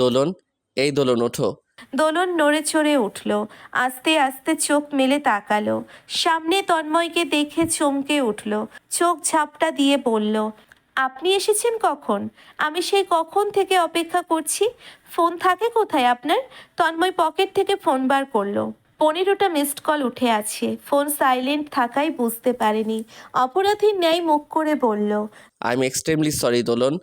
দোলন এই দোলন ওঠো। দোলন নড়ে চড়ে উঠল আস্তে আস্তে চোখ মেলে তাকালো সামনে তন্ময়কে দেখে চমকে উঠল চোখ ঝাপটা দিয়ে বলল আপনি এসেছেন কখন? আমি সেই কখন থেকে অপেক্ষা করছি? ফোন থাকে কোথায় আপনার? তন্ময় পকেট থেকে ফোন বার করল পনেরোটা মিসড কল উঠে আছে ফোন সাইলেন্ট থাকায় বুঝতে পারেনি অপরাধীর ন্যায় মুখ করে বলল I am extremely sorry Dolon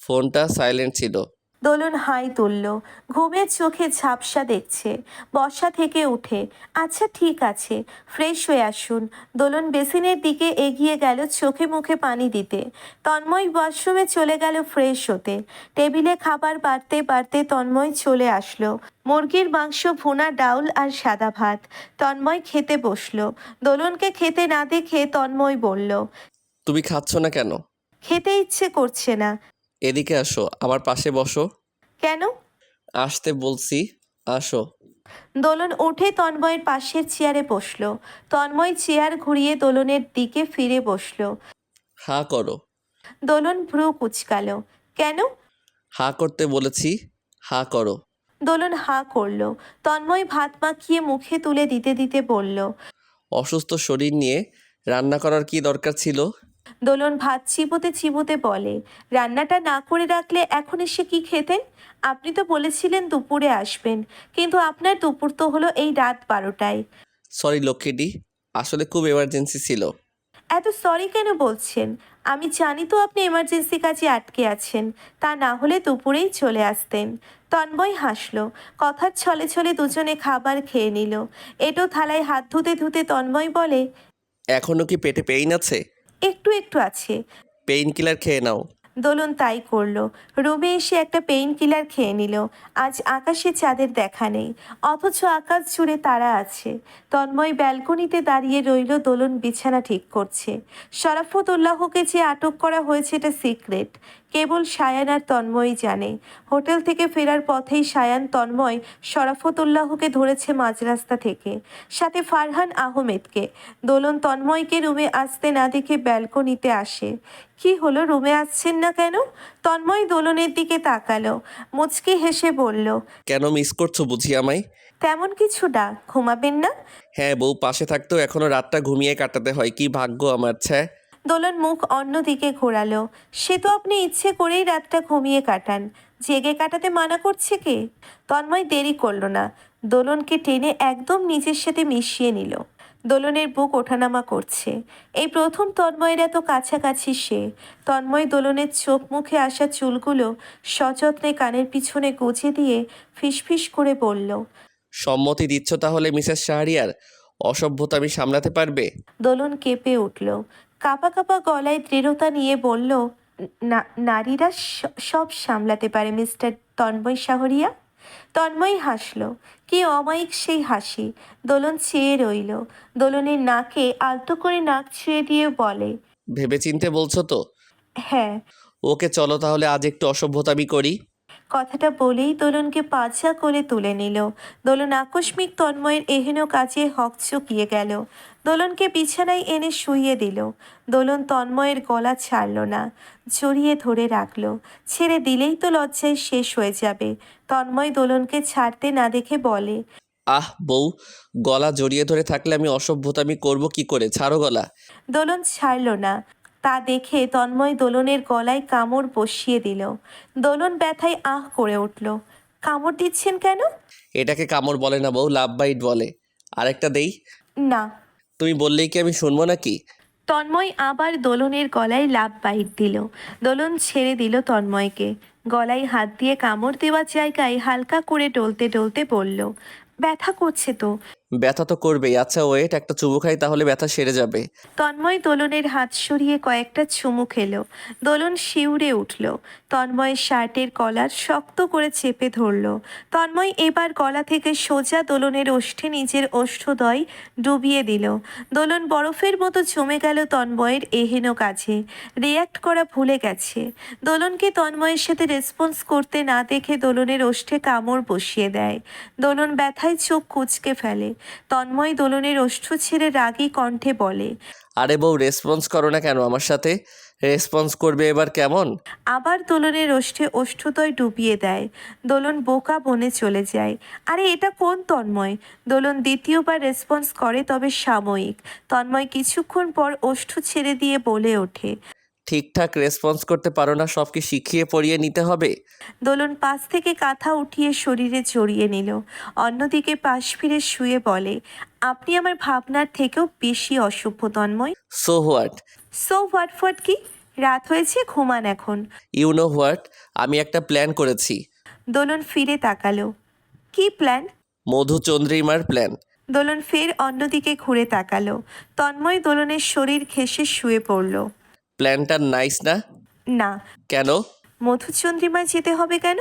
ফোনটা সাইলেন্ট ছিল। দোলন হাই তুলল। ঘুমের চোখে ঝাপসা দেখছে। বসা থেকে উঠে আচ্ছা ঠিক আছে ফ্রেশ হয়ে আসুন। দোলন বেসিনের দিকে এগিয়ে গেল চোখে মুখে পানি দিতে। তন্ময় ওয়াশরুমে চলে গেল ফ্রেশ হতে। টেবিলে খাবার বাড়তে বাড়তে তন্ময় চলে আসলো। মুরগির মাংস ভুনা ডাউল আর সাদা ভাত। তন্ময় খেতে বসল। দোলনকে খেতে না দেখে তন্ময় বলল তুমি খাচ্ছ না কেন? খেতে ইচ্ছে করছে না। এদিকে আসো আমার পাশে বসো। কেন? আসতে বলছি আসো। দোলন উঠে তন্ময়ের পাশের চেয়ারে বসল। তন্ময় চেয়ার ঘুরিয়ে দোলনের দিকে ফিরে বসল। হা করো। দোলন ভ্রু কুচকালো। কেন? হা করতে বলেছি হা করো। দোলন হা করল। তন্ময় ভাত মাখিয়ে মুখে তুলে দিতে দিতে বলল অসুস্থ শরীর নিয়ে রান্না করার কি দরকার ছিল? দোলন ভাত চিবোতে চিবোতে বলে রান্নাটা না করে রাখলে এখন এসে কি খেতেন আপনি তো বলেছিলেন দুপুরে আসবেন কিন্তু আপনার দুপুর তো হলো এই রাত বারোটায়। সরি লক্ষ্মীটি আসলে খুব এমার্জেন্সি ছিল। এত সরি কেন বলছেন? আমি জানি তো আপনি এমার্জেন্সি কাজে আটকে আছেন তা না হলে দুপুরেই চলে আসতেন। তন্ময় হাসলো কথার ছলে ছলে দুজনে খাবার খেয়ে নিল। এটো থালায় হাত ধুতে ধুতে তন্ময় বলে এখনও কি পেটে পেইন আছে? একটু একটু আছে। পেইন কিলার খেয়ে নাও। দোলন তাই করল। রুমে এসে একটা পেইন কিলার খেয়ে নিল। আজ আকাশে চাঁদের দেখা নেই। অথচ আকাশ জুড়ে তারা আছে। তন্ময় ব্যালকনিতে দাঁড়িয়ে রইল দোলন বিছানা ঠিক করছে। শরাফত উল্লাহকে যে আটক করা হয়েছে এটা সিক্রেট। কেবল সায়ান আর তন্ময় জানে। হোটেল থেকে ফেরার পথেই সায়ান তন্ময় শরাফতুল্লাহকে ধরেছে মাঝরাস্তা থেকে। সাথে ফারহান আহমেদকে। দোলন তন্ময়কে রুমে আসতে না দেখে ব্যালকনিতে আসে। কি হলো রুমে আসছেন না কেন? তন্ময় দোলনের দিকে তাকালো মুচকি হেসে বলল কেন মিস করছ বুঝি আমায়? তেমন কিছু না ঘুমাবেন না? হ্যাঁ বউ পাশে থাকতেও এখনও রাতটা ঘুমিয়ে কাটাতে হয় কি ভাগ্য আমার ছ্যা। দোলন মুখ অন্যদিকে ঘোরালো। সে তো আপনি ইচ্ছে করেই রাতটা ঘুমিয়ে কাটান। জেগে কাটাতে মানা করছে কে? তন্ময় দেরি করল না। দোলনকে টেনে একদম নিজের সাথে মিশিয়ে নিল। দোলনের বুক ওঠানামা করছে। এই প্রথম তন্ময়ের এত কাছাকাছি সে। তন্ময় দোলনের চোখ মুখে আসা চুলগুলো সযত্নে কানের পিছনে গুজে দিয়ে ফিসফিস করে বলল সম্মতি দিচ্ছ তাহলে মিসেস শাহরিয়ার? অসভ্যতা আমি সামলাতে পারবে? দোলন কেঁপে উঠল। কাপা কাপা গলায় দৃঢ়তা নিয়ে বলল "না- নারীরা সব সামলাতে পারে মিস্টার তন্ময় শাহরিয়া? তন্ময় হাসলো কি অমায়িক সেই হাসি দোলন চেয়ে রইল দোলনের নাকে আলতো করে নাক ছুঁয়ে দিয়ে বলে ভেবে চিনতে বলছো তো? হ্যাঁ। ওকে চলো তাহলে আজ একটু অসভ্যতামি করি। কথাটা বলেই দোলনকে পাছা করে তুলে নিল। দোলন আকস্মিক তন্ময়ের এহেন কাজে হক চুকিয়ে গেল। দোলনকে বিছানায় এনে শুইয়ে দিল। দোলন তন্ময়ের গলা ছাড়ল না জড়িয়ে ধরে রাখল। ছেড়ে দিলেই তো লজ্জায় শেষ হয়ে যাবে। তন্ময় দোলনকে ছাড়তে না দেখে বলে আহ বউ গলা জড়িয়ে ধরে থাকলে আমি অসভ্যতামি করব কি করে? ছাড়ো গলা। দোলন ছাড়ল না। তা দেখে তন্ময় দোলনের গলায় কামড় বসিয়ে দিল। দোলন ব্যথায় আহ করে উঠল। কামড় দিচ্ছেন কেন? এটাকে কামড় বলে না বউ লাভ বাইট বলে। আরেকটা দেই। না। তুমি বললেই কি আমি শুনব নাকি? তন্ময় আবার দোলনের গলায় লাভ বাইট দিল। দোলন ছেড়ে দিল তন্ময়কে। গলায় হাত দিয়ে কামড় দেওয়ার জায়গায় হালকা করে টলতে টলতে বলল ব্যথা করছে তো। ব্যথা তো করবেই। আচ্ছা ওয়েট একটা চুমু খাই তাহলে ব্যথা সেরে যাবে। তন্ময় দোলনের হাত সরিয়ে কয়েকটা চুমু খেলো। দোলন শিউরে উঠল। তন্ময়ের শার্টের কলার শক্ত করে চেপে ধরল। তন্ময় এবার গলা থেকে সোজা দোলনের ওষ্ঠে নিজের ওষ্ঠদয় ডুবিয়ে দিল। দোলন বরফের মতো জমে গেল তন্ময়ের এহেন কাজে রিয়াক্ট করা ভুলে গেছে। দোলনকে তন্ময়ের সাথে রেসপন্স করতে না দেখে দোলনের ওষ্ঠে কামড় বসিয়ে দেয়। দোলন ব্যথায় চোখ কুচকে ফেলে। তন্ময় দোলনের ওষ্ঠ ছেড়ে রাগী কণ্ঠে বলে আরে বউ রেসপন্স করো না কেন আমার সাথে? রেসপন্স করবে এবার কেমন? আবার দোলনের ওষ্ঠে ওষ্ঠতয় ডুবিয়ে দেয়। দোলন বোকা বনে চলে যায়। আরে এটা কোন তন্ময়? দোলন দ্বিতীয়বার রেসপন্স করে তবে সাময়িক। তন্ময় কিছুক্ষণ পর ওষ্ঠ ছেড়ে দিয়ে বলে ওঠে ঠিকঠাক রেসপন্স করতে পারো না সবকে শিখিয়ে পড়িয়ে নিতে হবে? দোলন পাশ থেকে কাঁথা উঠিয়ে শরীরে জড়িয়ে নিল। অন্যদিকে পাশ ফিরে শুয়ে বলে আপনি আমার ভাবনার থেকেও বেশি অসভ্য Tanmoy. So what so what what কি? রাত হয়েছে ঘুমান এখন। ইউ নো হোয়াট আমি একটা প্ল্যান করেছি। দোলন ফিরে তাকালো। কি প্ল্যান মধুচন্দ্রিমার প্ল্যান দোলন ফের অন্যদিকে ঘুরে তাকালো। তন্ময় দোলনের শরীর ঘেঁষে শুয়ে পড়ল। প্ল্যানটা নাইস না? না। কেন? মধুচন্দ্রিমায় যেতে হবে কেন?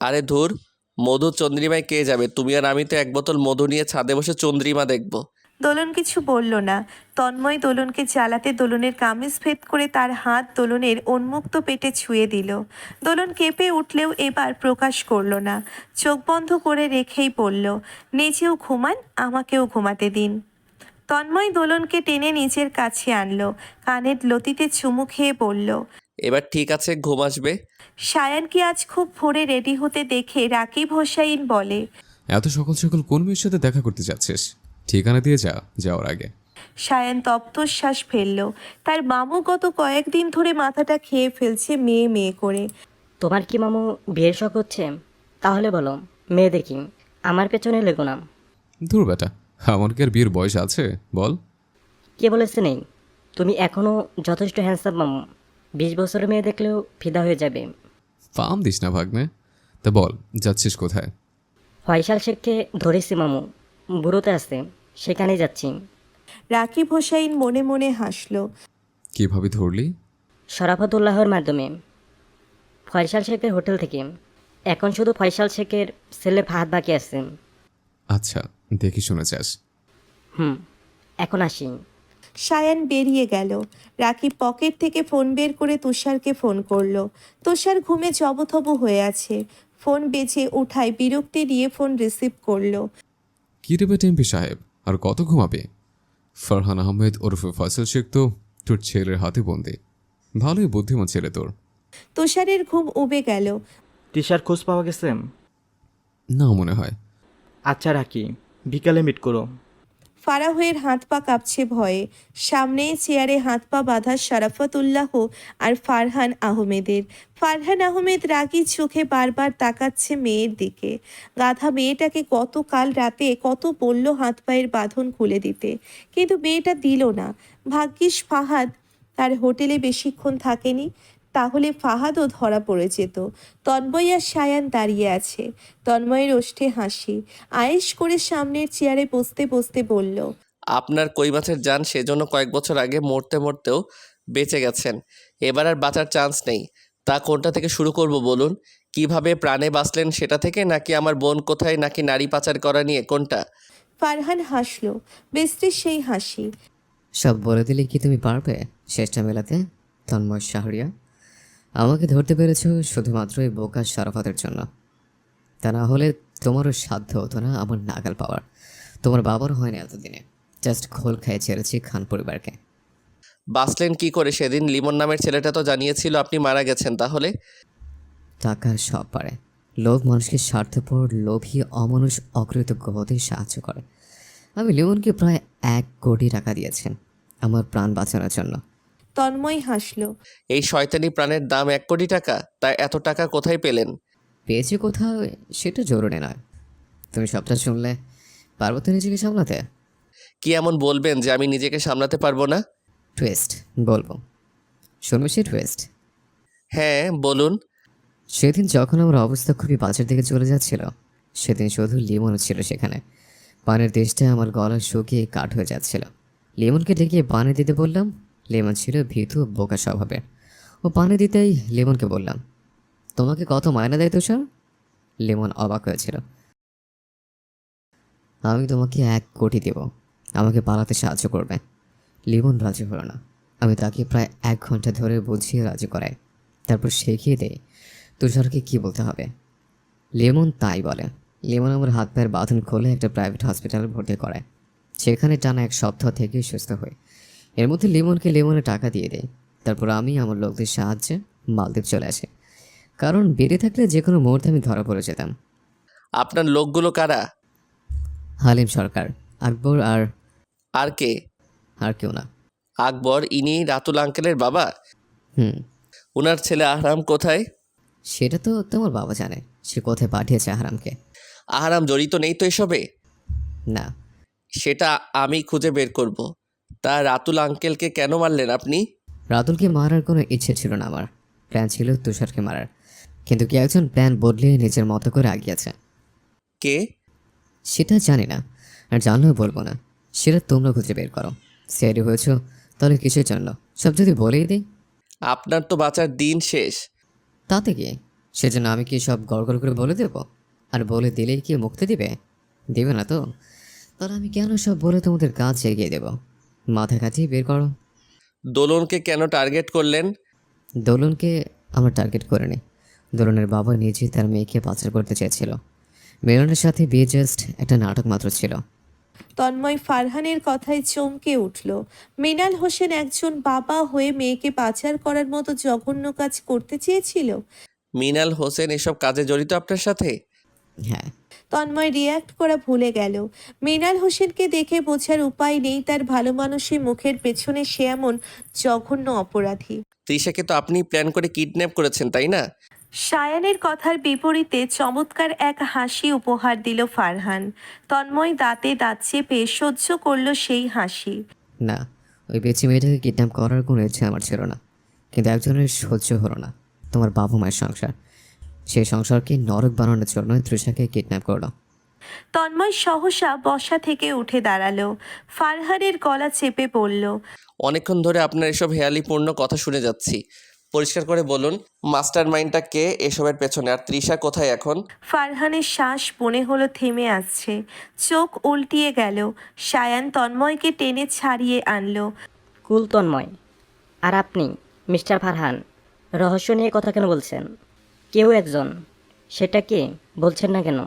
আরে ধুর মধু চন্দ্রিমায় কে যাবে? তুমি আর আমি তো এক বোতল মধু নিয়ে ছাদে বসে চন্দ্রিমা দেখব। দোলন কিছু বলল না। তন্ময় দোলনকে জ্বালাতে দোলনের কামিজ ভেদ করে তার হাত দোলনের উন্মুক্ত পেটে ছুঁয়ে দিল। দোলন কেঁপে উঠলেও এবার প্রকাশ করল না। চোখ বন্ধ করে রেখেই পড়ল নিজেও ঘুমান আমাকেও ঘুমাতে দিন। তন্ময় দোলনকে টেনে নিজের কাছে আনলো। কানের লতিতে চুমু খেয়ে বলল এবার ঠিক আছে ঘুম আসবে। সায়ানকে আজ খুব ভোরে রেডি হতে দেখে রাকিব হোসাইন বলে এত সকাল সকাল কোন মেয়ের সাথে দেখা করতে যাচ্ছিস? ঠিকানা দিয়ে যা যাওয়ার আগে। সায়ান তপ্তশ্বাস ফেলল। তার মামু গত কয়েকদিন ধরে মাথাটা খেয়ে ফেলছে মেয়ে মেয়ে করে। তোমার কি মামু বিয়ের শখ হচ্ছে? তাহলে বলো মেয়ে দেখি আমার পেছনে লেগো না। দূর বেটা আমার কি আর বিয়ের বয়স আছে? বল। কে বলেছে নেই? তুমি এখনও যথেষ্ট হ্যান্ডসাম মামু। বিশ বছরের মেয়ে দেখলেও ফিদা হয়ে যাবে। ফার্ম দিস না ভাগ্নে। তা বল যাচ্ছিস কোথায়? ফয়সাল শেখকে ধরেছি মামু। বুড়োতে আছে সেখানেই যাচ্ছি। রাকিব হোসাইন মনে মনে হাসল। কীভাবে ধরলি? শরাফতুল্লাহর মাধ্যমে। ফয়সাল শেখের হোটেল থেকে। এখন শুধু ফয়সাল শেখের ছেলে ফাহাদ বাকি আছে। আচ্ছা। দেখি শুনে যাস হুম এখন আসি। সায়ান বেরিয়ে গেল। রাকিব পকেট থেকে ফোন বের করে তুষারকে ফোন করল। তুষার ঘুমে জবথব হয়ে আছে। ফোন বেজে উঠায় বিরক্তি নিয়ে ফোন রিসিভ করল। কি রে বেটা এমপি সাহেব আর কত ঘুমাবে? ফারহান আহমেদ ওরফে ফয়সল শেখ তো তোর ছেলের হাতে বন্দি। ভালোই বুদ্ধিমান ছেলে তোর। তুষারের ঘুম উবে গেল। তৃষার খোঁজ পাওয়া গেছে? না মনে হয়। আচ্ছা রাখি। বিকালে মিট করো। ফারাহের হাত পা কাঁপছে ভয়ে। সামনে চেয়ারে হাত পা বাঁধা শরাফতুল্লাহ আর ফারহান আহমেদের। ফারহান আহমেদ রাগী চোখে বারবার তাকাচ্ছে মেয়ের দিকে। গাধা মেয়েটাকে গতকাল রাতে কত বলল হাত পায়ের বাঁধন খুলে দিতে। কিন্তু মেয়েটা দিল না। ভাগ্যিস ফাহাদ তার হোটেলে বেশিক্ষণ থাকেনি। তাহলে ফাহাদও ধরা পড়ে যেত তন্ময় আর সায়ান দাঁড়িয়ে আছে। তন্ময়ের ওষ্ঠে হাসি। আয়েশ করে সামনের চেয়ারে বসতে বসতে বলল আপনার কই মাছের যান সেজন্য কয়েক বছর আগে মরতে মরতেও বেঁচে গেছেন। এবার আর বাঁচার চান্স নেই। তা কোনটা থেকে শুরু করব বলুন? কীভাবে প্রাণে বাঁচলেন সেটা থেকে নাকি আমার বোন কোথায় নাকি নারী পাচার করা নিয়ে কোনটা? ফারহান হাসলো। বেস্টির সেই হাসি। সব বলে দিলে কি তুমি পারবে শেষটা মেলাতে তন্ময় শাহরিয়া? আমাকে ধরতে পেরেছ শুধুমাত্র এই বোকা শরাফতের জন্য। তা না হলে তোমারও সাধ্য হতো না আমার নাগাল পাওয়ার। তোমার বাবারও হয়নি এতদিনে। জাস্ট খোল খেয়ে ছেড়েছি খান পরিবারকে। বাঁচলেন কি করে সেদিন? লিমন নামের ছেলেটা তো জানিয়েছিল আপনি মারা গেছেন তাহলে? টাকা সব পারে। লোভ মানুষকে স্বার্থপর লোভী অমানুষ অকৃতজ্ঞ হতে সাহায্য করে। আমি লিমনকে প্রায় এক কোটি টাকা দিয়েছেন আমার প্রাণ বাঁচানোর জন্য। তন্ময় হাসলো। এই শয়তানি প্রাণের দাম এক কোটি টাকা তা এত টাকা কোথায় পেলেন? পেয়েছি কোথাও সেটা জরুরি নয়। তুমি সবটা শুনলে পারব তো নিজেকে সামলাতে। কি এমন বলবেন যে আমি নিজেকে সামলাতে পারব না? টুয়েস্ট বলব। শুনবে সে টুয়েস্ট হ্যাঁ বলুন। সেদিন যখন আমার অবস্থা খুবই বাজার দিকে চলে যাচ্ছিল সেদিন শুধু লিমন ছিল সেখানে। পানের দেশটা আমার গলা শুকিয়ে কাঠ হয়ে যাচ্ছিল। লিমনকে ডেকে পানি দিতে বললাম লেমন ছিল ভীতু বোকা স্বভাবের। ও পানি দিতেই লেমনকে বললাম, তোমাকে কত মায়না দেয় তুষার? লেমন অবাক হয়েছিল। আমি তোমাকে এক কোটি দেব, আমাকে পালাতে সাহায্য করবে। লিমন রাজি হলো না। আমি তাকে প্রায় এক ঘণ্টা ধরে বুঝিয়ে রাজি করাই, তারপর শিখিয়ে দেয় তুষারকে কি বলতে হবে। লেমন তাই বলে। লেমন আমার হাত পায়ের বাঁধন খুলে একটা প্রাইভেট হসপিটালে ভর্তি করায়। সেখানে টানা এক সপ্তাহ থেকে সুস্থ হই। এর মধ্যে লিমনকে লেমনে টাকা দিয়ে দেয়। তারপর আমি আমার লোকদের সাহায্যে মালদ্বীপ চলে আসি। কারণ বেড়ে থাকলে যে কোনো মুহূর্তে আমি ধরা পড়ে যেতাম। আপনার লোকগুলো কারা? হালিম সরকার আকবর আর আর কে? আর কেউ না। আকবর ইনি রাতুল আঙ্কেলের বাবা? হুম। ওনার ছেলে আহরাম কোথায়? সেটা তো তোমার বাবা জানে। সে কোথায় পাঠিয়েছে আহারামকে? আহরাম জড়িত নেই তো এসবে? না। সেটা আমি খুঁজে বের করব। তা রাতুল আঙ্কেলকে কেন মারলেন আপনি? রাতুলকে মারার কোনো ইচ্ছে ছিল না আমার। প্ল্যান ছিল তুষারকে মারার। কিন্তু কি একজন প্ল্যান বদলে নিজের মতো করে আগিয়েছে। কে? সেটা জানি না আর জানলেও বলব না। সেটা তোমরা খুঁজে বের করো। সিআইডি হয়েছ তাহলে কিসের জন্য? সব যদি বলেই দিই। আপনার তো বাঁচার দিন শেষ। তাতে কি? সেজন্য আমি কি সব গড় গড় করে বলে দেবো? আর বলে দিলেই কি মুক্তি দিবে? দেবে না তো? তাহলে আমি কেন সব বলে তোমাদের কাজ এগিয়ে দেবো? মাথা কাটিয়ে বের করো। দোলনকে কেন টার্গেট করলেন? দোলনকে আমরা টার্গেট করিনি দোলনের বাবা নিজে তার মেয়েকে পাচার করতে চেয়েছিল। মিলনের সাথে বিয়ে জাস্ট একটা নাটক মাত্র ছিল। তন্ময় ফারহানের কথায় চমকে উঠল। মিনাল হোসেন একজন বাবা হয়ে মেয়েকে পাচার করার মতো জঘন্য কাজ করতে চেয়েছিল? মিনাল হোসেন এসব কাজে জড়িত আপনার সাথে? হ্যাঁ। তন্ময় রিয়াক্ট করা ভুলে গেল। মৃণাল হোসেনকে দেখে বোঝার উপায় নেই তার ভালো মানুষের মুখের পেছনে সে এমন জঘন্য অপরাধী। তৃষাকে তো আপনি প্ল্যান করে কিডন্যাপ করেছেন তাই না? সায়ানের কথার বিপরীতে চমৎকার এক হাসি উপহার দিল ফারহান। তন্ময় দাঁতে দাঁত চেপে সহ্য করল সেই হাসি। না ওই বেচি মেয়েটাকে কিডন্যাপ করার কোনো ইচ্ছে আমার ছিল না। কিন্তু একজনের সহ্য হলো না তোমার বাবা মায়ের সংসার। সেই সংসারকে নরক বানানোর জন্য তৃষাকে কিডন্যাপ করল। তন্ময় সহসা বসা থেকে উঠে দাঁড়াল। ফারহানের গলা চেপে পড়ল অনেকক্ষণ ধরে আপনার এসব হেয়ালিপূর্ণ কথা শুনে যাচ্ছি। পরিষ্কার করে বলুন মাস্টার মাইন্ডটা কে এসবের পেছনে? আর তৃষা কোথায় এখন? ফারহানের শ্বাস মনে হলো থেমে আসছে। চোখ উল্টিয়ে গেল। সায়ান তন্ময়কে টেনে ছাড়িয়ে আনলো। কুল তন্ময় আর আপনি মিস্টার ফারহান রহস্য নিয়ে কথা কেন বলছেন? কেউ একজন সেটা কি বলছেন না কেন?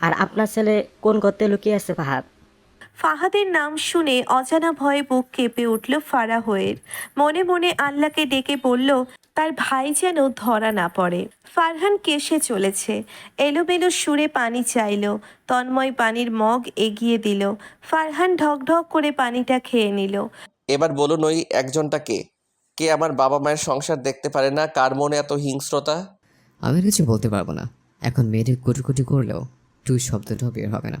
আর আপনার ছেলে কোন গর্তে লুকিয়ে আছে ফাহাদ? ফাহাদের নাম শুনে অজানা ভয়ে বুক কেঁপে উঠল ফারাহের মনে মনে আল্লাহকে ডেকে বলল তার ভাই যেন ধরা না পড়ে। ফারহান কেসে চলেছে। এলোমেলো সুরে পানি চাইল তন্ময় পানির মগ এগিয়ে দিল। ফারহান ঢক ঢক করে পানিটা খেয়ে নিল। এবার বলুন ওই একজনটা কে? কে আমার বাবা মায়ের সংসার দেখতে পারে না? কার মনে এত হিংস্রতা? আমি কিছু বলতে পারব না। এখন মেয়েদের কুটি করলেও টু শব্দটাও বের হবে না।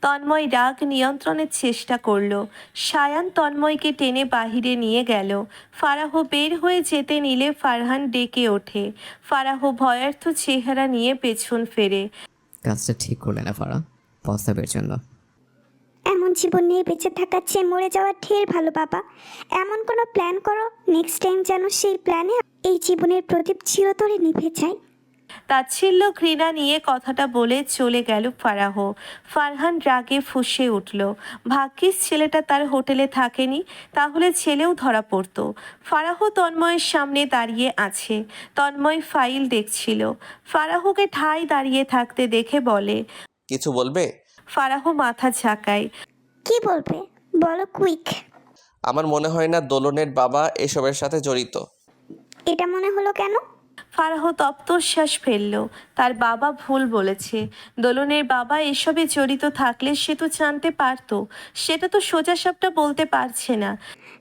তন্ময় রাগ নিয়ন্ত্রণের চেষ্টা করল। সায়ান তন্ময়কে টেনে বাহিরে নিয়ে গেল। ফারাহ বের হয়ে যেতে নিলে ফারহান ডেকে ওঠে। ফারাহ ভয়ার্থ চেহারা নিয়ে পেছন ফেরে। কাজটা ঠিক করলে না ফারা প্রস্তাবের জন্য। জীবন নিয়ে বেঁচে থাকার চেয়ে মরে যাওয়া ঢের ভালো বাবা। এমন কোনো প্ল্যান করো? নেক্সট টাইম যেন সেই প্ল্যানে এই জীবনের প্রদীপ চিরতরে নিভে যায়। তাচ্ছিল্য ঘৃণা নিয়ে কথাটা বলে চলে গেল ফারাহ। ফারহান রাগে ফুঁসে উঠল। ভাগ্যিস ছেলেটা তার হোটেলে থাকেনি তাহলে ছেলেও ধরা পড়তো। ফারাহ তন্ময়ের সামনে দাঁড়িয়ে আছে। তন্ময় ফাইল দেখছিল। ফারাহকে ঠাই দাঁড়িয়ে থাকতে দেখে বলে কিছু বলবে? ফারাহ মাথা ঝাঁকায়। কি বলবে? বলো কুইক আমার মনে হয় না দোলনের বাবা এসবের সাথে জড়িত। এটা মনে হলো কেন? ফারাহ তপ্তশ্বাস ফেলল। তার বাবা ভুল বলেছে। দোলনের বাবা এসবে জড়িত থাকলে সে তো জানতে পারতো। সেটা তো সোজা সোজাসাপটা বলতে পারছে না।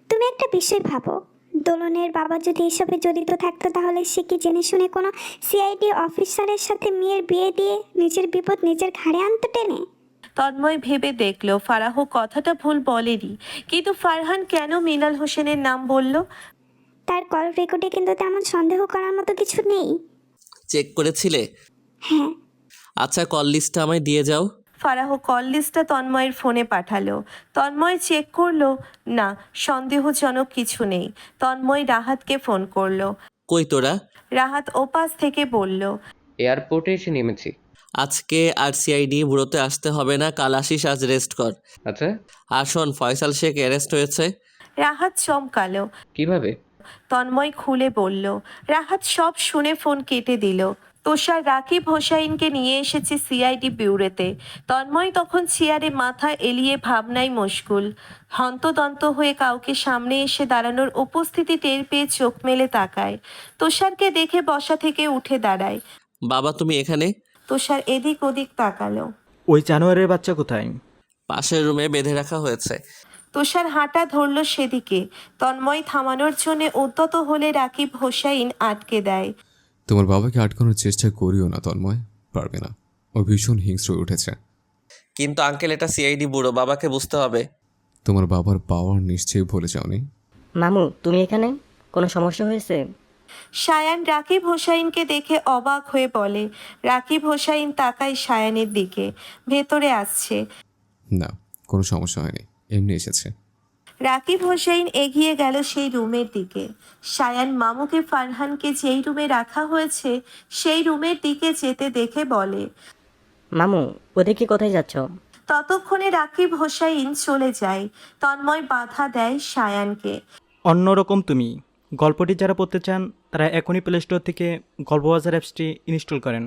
তুমি একটা বিষয় ভাবো। দোলনের বাবা যদি এসবে জড়িত থাকতো তাহলে সে কি জেনে শুনে কোনো সিআইডি অফিসারের সাথে মেয়ের বিয়ে দিয়ে নিজের বিপদ নিজের ঘাড়ে আনতে টেনে? তন্ময় ভেবে দেখল ফারাহ কথাটা ভুল বলেনি। কিন্তু ফারহান কেন মিনাল হোসেনের নাম বলল? তার কল রেকর্ডে কিন্তু তেমন সন্দেহ করার মতো কিছু নেই। চেক করেছিলে? হ্যাঁ। আচ্ছা কল লিস্টটা আমায় দিয়ে যাও। ফারাহ কল লিস্টটা তন্ময়ের ফোনে পাঠালো। তন্ময় চেক করল না সন্দেহজনক কিছু নেই। তন্ময় রাহাতকে ফোন করল। কই তোরা? রাহাত ওপাশ থেকে বলল এয়ারপোর্টে এসে নেমেছি। আজকে আর সিআইডি বুড়োতে আসতে হবে না কাল আসিস আজ রেস্ট কর। আচ্ছা। আর শোন ফয়সাল শেখ অ্যারেস্ট হয়েছে। রাহাত চমকালো। কীভাবে? তন্ময় খুলে বলল রাহাত সব শুনে ফোন কেটে দিল। তোষার রাকিব হোসাইনকে নিয়ে এসেছে সিআইডি বিউরেতে তন্ময় তখন চেয়ারে মাথা এলিয়ে ভাবনায় মশগুল। হন্তদন্ত হয়ে কাউকে সামনে এসে দাঁড়ানোর উপস্থিতি টের পেয়ে চোখ মেলে তাকায়। তোষারকে দেখে বসা থেকে উঠে দাঁড়ায়। বাবা তুমি এখানে? তোষার এদিক ওদিক তাকালো। ওই জানোয়ারের বাচ্চা কোথায়? পাশের রুমে বেঁধে রাখা হয়েছে। তোষার হাঁটা ধরল সেদিকে। তন্ময় থামানোর জন্য উদ্যত হলে রাকিব হোসাইন আটকে দেয়। তোমার বাবাকে আটকানোর চেষ্টা করিও না তন্ময়। পারবে না। ও ভীষণ হিংস্র হয়ে উঠেছে। কিন্তু আঙ্কেল এটা সিআইডি বুড়ো বাবাকে বুঝতে হবে। তোমার বাবার পাওয়ার নিশ্চয়ই ভুলে যাওনি। মামু তুমি এখানে? কোনো সমস্যা হয়েছে? সায়ান রাকিব হোসাইনকে দেখে অবাক হয়ে বলে রাকিব হোসাইন তাকায় সায়ানের দিকে ভেতরে আসছে। না কোনো সমস্যা হয়নি এমনি এসেছে। রাকিব হোসেন এগিয়ে গেল সেই রুমের দিকে। সায়ান মামুকে ফারহানকে যেই রুমে রাখা হয়েছে সেই রুমের দিকে যেতে দেখে বলে মামু ওদিকে কোথায় যাচ্ছ? ততক্ষণে রাকিব হোসাইন চলে যায়। তন্ময় বাধা দেয় সায়ানকে। অন্যরকম তুমি। গল্পটি যারা পড়তে চান তারা এখনই প্লে স্টোর থেকে গল্পবাজার অ্যাপসটি ইনস্টল করেন।